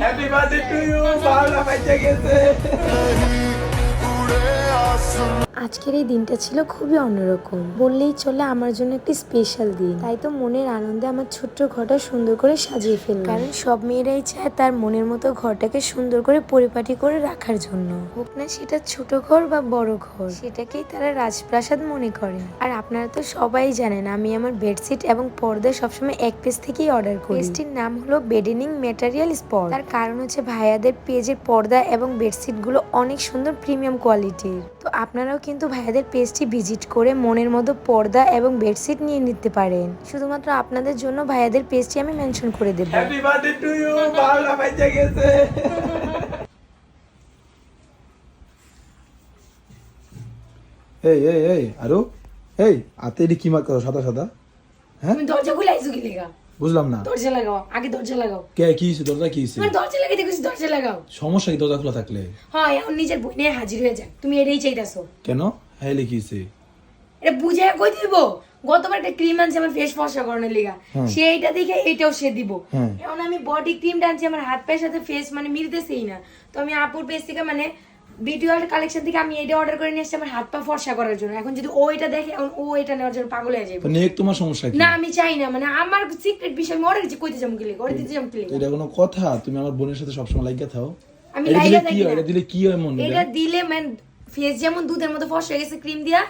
Happy birthday to you বাজে গেছে আজকের এই দিনটা ছিল খুবই অন্যরকম। বললেই চলে আমার জন্য একটি স্পেশাল দিন। তাই তো মনের আনন্দে আমার ছোট্ট ঘরটা সুন্দর করে সাজিয়ে ফেললাম। কারণ সব মেয়েরাই চায় তার মনের মতো ঘরটাকে সুন্দর করে পরিপাটি করে রাখার জন্য। হোক না সেটা ছোট ঘর বা বড় ঘর, সেটাকেই তারা রাজপ্রাসাদ মনে করে। আর আপনারা তো সবাই জানেন, আমি আমার বেডশিট এবং পর্দা সবসময় এক পেজ থেকেই অর্ডার করি। পেজটির নাম হলো বেডেনিং ম্যাটেরিয়াল স্পট। তার কারণ হচ্ছে ভাইয়াদের পেজের পর্দা এবং বেডশিটগুলো অনেক সুন্দর প্রিমিয়াম কোয়ালিটির তো আপনারাও কিন্তু ভাইয়াদের পেজটি ভিজিট করে মনের মতো পর্দা এবং বেডশিট নিয়ে নিতে পারেন। শুধুমাত্র আপনাদের জন্য ভাইয়াদের পেজটি আমি মেনশন করে দেবো। হ্যাপি বার্থডে টু ইউ বারোটা বাজে গেছে। এই এই এই আরও। এই আতে কি মার করো সাদা সাদা? হ্যাঁ? তুমি দরজা খুলে আইছো কি লেগা? বুঝলাম না। দরজা লাগাও আগে দরজা লাগাও। কে কি হয়েছে দরজা কি হয়েছে তুমি দরজা দরজা লাগাও। সমস্যা কি দরজা খোলা থাকলে? হ্যাঁ এখন নিজের বই নিয়ে হাজির হয়ে যান তুমি এটাই চাইতাছো। কেন? হ্যাঁ এটা বুঝে কই দিব? গতবার একটা ক্রিম আনছে আমার ফেস ফর্সা করানোর লিগা। সে এইটা দেখে এইটাও সে দিব। এখন আমি বডি ক্রিমটা আনছি আমার হাত পায়ের সাথে ফেস মানে মিলতেছেই না। তো আমি আপুর পেজ থেকে মানে ভিডিও কালেকশন থেকে আমি এটা অর্ডার করে নিয়ে এসেছি আমার হাত পা ফর্সা করার জন্য। এখন যদি ও এটা দেখে এখন ও এটা নেওয়ার জন্য পাগল হয়ে যাবে নেক তোমার সমস্যা কি? না আমি চাই না মানে আমার সিক্রেট বিষয় আমি ওরে কিছু কইতে যাব কি ওরে দিতে যাব কি এটা কোনো কথা? তুমি আমার বোনের সাথে সবসময় লাগিয়ে থাও। আমি লাইগা থাকি এটা দিলে কি হয় মন এটা দিলে ম্যান ফেস যেমন দুধের মতো ফস হয়ে গেছে ক্রিম দিয়া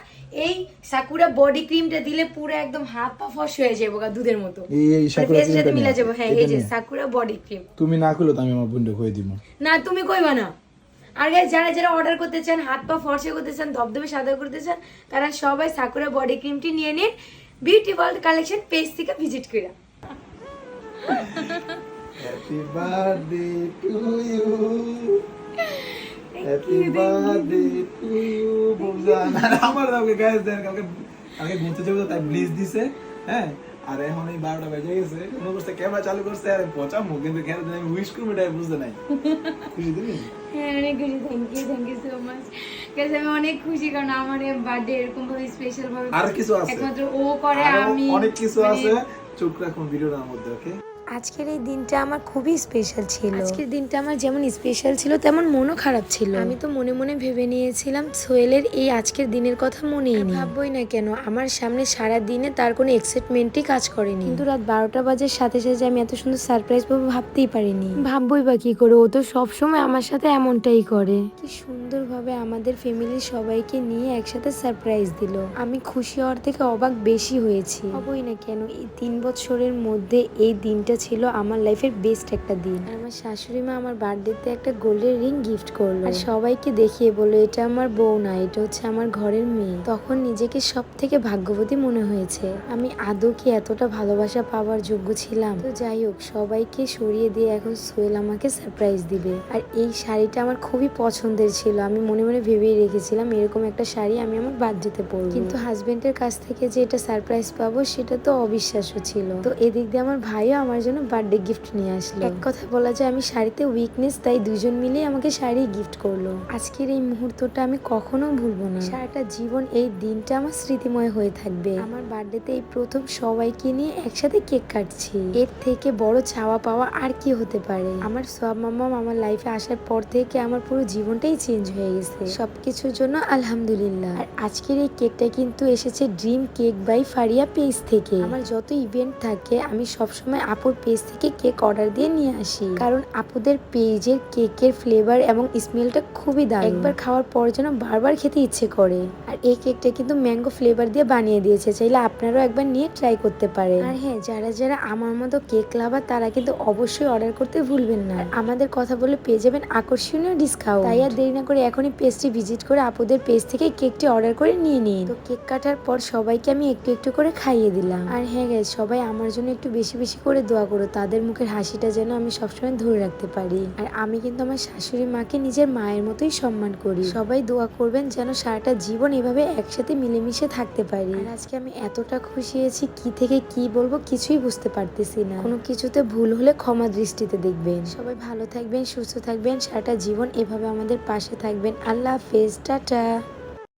এই সাকুরা বডি ক্রিমটা দিলে পুরো একদম হাত পা ফস হয়ে যাবে গা দুধের মতো। এই এই সাকুরা ক্রিমটা মিলা। যাব হ্যাঁ এই যে সাকুরা বডি ক্রিম তুমি না করলে তো আমি আমার বোনকে হয়ে দিব। না তুমি কইবা না। আর guys, যারা যারা অর্ডার করতে চান হাত পা ফর্সা করতে চান ধবধবে সাদা করতে চান তারা সবাই সাকুরা বডি ক্রিমটি নিয়ে নিন। বিউটি ওয়ার্ল্ড কালেকশন পেজ থেকে ভিজিট করে happy birthday to you happy birthday to you আর আমার দাওকে গাইস দেন কালকে কালকে ঘুরতে যাব তাই ব্লিজ দিছে হ্যাঁ? আর এখন এই বারোটা বেজে গেছে মনে করছে ক্যামেরা চালু করছে আর কিন্তু খেয়াল আমি উইশ করব এটা বুঝতে নাই। খুশি তুমি? হ্যাঁ অনেক খুশি thank you thank you so much আমি অনেক খুশি কারণ আমার বার্থডে এরকম ভাবে স্পেশাল ভাবে আর কিছু আছে? একমাত্র ও করে আমি অনেক কিছু মানে- আছে। চোখ রাখুন ভিডিওটার মধ্যে ওকে আজকের এই দিনটা আমার খুবই স্পেশাল ছিল। আজকের দিনটা আমার যেমন স্পেশাল ছিল তেমন মনও খারাপ ছিল। আমি তো মনে মনে ভেবে নিয়েছিলাম সোহেলের এই আজকের দিনের কথা মনেই নেই। ভাববই না কেন আমার সামনে সারা দিনে তার কোনো এক্সাইটমেন্টই কাজ করেনি। কিন্তু রাত বারোটা বাজার সাথে সাথে আমি এত সুন্দর সারপ্রাইজ পাবো ভাবতেই পারিনি। ভাববই বা কি করে ও তো সবসময় আমার সাথে এমনটাই করে। কি সুন্দরভাবে আমাদের ফ্যামিলির সবাইকে নিয়ে একসাথে সারপ্রাইজ দিল। আমি খুশি হওয়ার থেকে অবাক বেশি হয়েছি। হবই না কেন এই তিন বছরের মধ্যে এই দিনটা ছিল আমার লাইফের বেস্ট একটা দিন। আর আমার শাশুড়ি মা আমার বার্থডেতে একটা গোল্ডের রিং গিফট করল। আর সবাইকে দেখিয়ে বলল এটা আমার বউ না এটা হচ্ছে আমার ঘরের মেয়ে। তখন নিজেকে সব থেকে ভাগ্যবতী মনে হয়েছে। আমি আদৌ কি এতটা ভালোবাসা পাওয়ার যোগ্য ছিলাম? তো যাই হোক সবাইকে সরিয়ে দিয়ে এখন সোহেল আমাকে সারপ্রাইজ দিবে। আর এই শাড়িটা আমার খুবই পছন্দের ছিল। আমি মনে মনে ভেবেই রেখেছিলাম এরকম একটা শাড়ি আমি আমার বার্থডেতে পরবো। কিন্তু হাজবেন্ডের কাছ থেকে যে এটা সারপ্রাইজ পাবো সেটা তো অবিশ্বাস্য ছিল। তো এদিক দিয়ে আমার ভাইও আমার জন্য বার্থডে গিফট নিয়ে আসলো। এক কথা বলা যায় আমি শাড়িতে উইকনেস তাই দুজন মিলে আমাকে শাড়ি গিফট করল। আজকের এই মুহূর্তটা আমি কখনো ভুলবো না। সারাটা জীবন এই দিনটা আমার স্মৃতিময় হয়ে থাকবে। আমার বার্থডেতে এই প্রথম সবাইকে নিয়ে একসাথে কেক কাটছি। এর থেকে বড় চাওয়া পাওয়া আর কি হতে পারে? আমার সব মামাম আমার লাইফে আসার পর থেকে আমার পুরো জীবনটাই চেঞ্জ হয়ে গেছে। সবকিছুর জন্য আলহামদুলিল্লাহ। আর আজকের এই কেকটা কিন্তু এসেছে dream cake by Faria page থেকে। আমার যত ইভেন্ট থাকে আমি সবসময় আপুর পেজ থেকে কেক অর্ডার দিয়ে নিয়ে আসি। কারণ আপুদের পেজের কেকের ফ্লেভার এবং স্মেলটা খুবই দারুণ। একবার খাওয়ার পর যেন বারবার খেতে ইচ্ছে করে। আর এই কেকটা কিন্তু ম্যাঙ্গো ফ্লেভার দিয়ে বানিয়ে দিয়েছে, চাইলে আপনারাও একবার নিয়ে ট্রাই করতে পারেন। আর হ্যাঁ যারা যারা আমার মতো কেক লাভার তারা কিন্তু অবশ্যই অর্ডার করতে ভুলবেন না। আমাদের কথা বলে পেয়ে যাবেন আকর্ষণীয় ডিসকাউন্ট তাই আর দেরি না করে এখনই পেজটি ভিজিট করে আপুদের পেজ থেকে কেকটি অর্ডার করে নিয়ে নিন। তো কেক কাটার পর সবাইকে আমি একটু একটু করে খাইয়ে দিলাম। আর হ্যাঁ সবাই আমার জন্য একটু বেশি বেশি করে দোয়া করো, তাদের মুখের হাসিটা যেন আমি সবসময় ধরে রাখতে পারি। আর আমি কিন্তু আমার শাশুড়ি মাকে নিজের মায়ের মতোই সম্মান করি। সবাই দোয়া করবেন যেন সারাটা জীবন এভাবে একসাথে মিলেমিশে থাকতে পারি। আর আজকে আমি এতটা খুশি হয়েছি, কি থেকে কি বলব কিছুই বুঝতে পারতেছি না। কোনো কিছুতে ভুল হলে ক্ষমা দৃষ্টিতে দেখবেন। সবাই ভালো থাকবেন, সুস্থ থাকবেন, সারাটা জীবন এভাবে আমাদের পাশে থাকবেন। আল্লাহ হাফেজ, টাটা।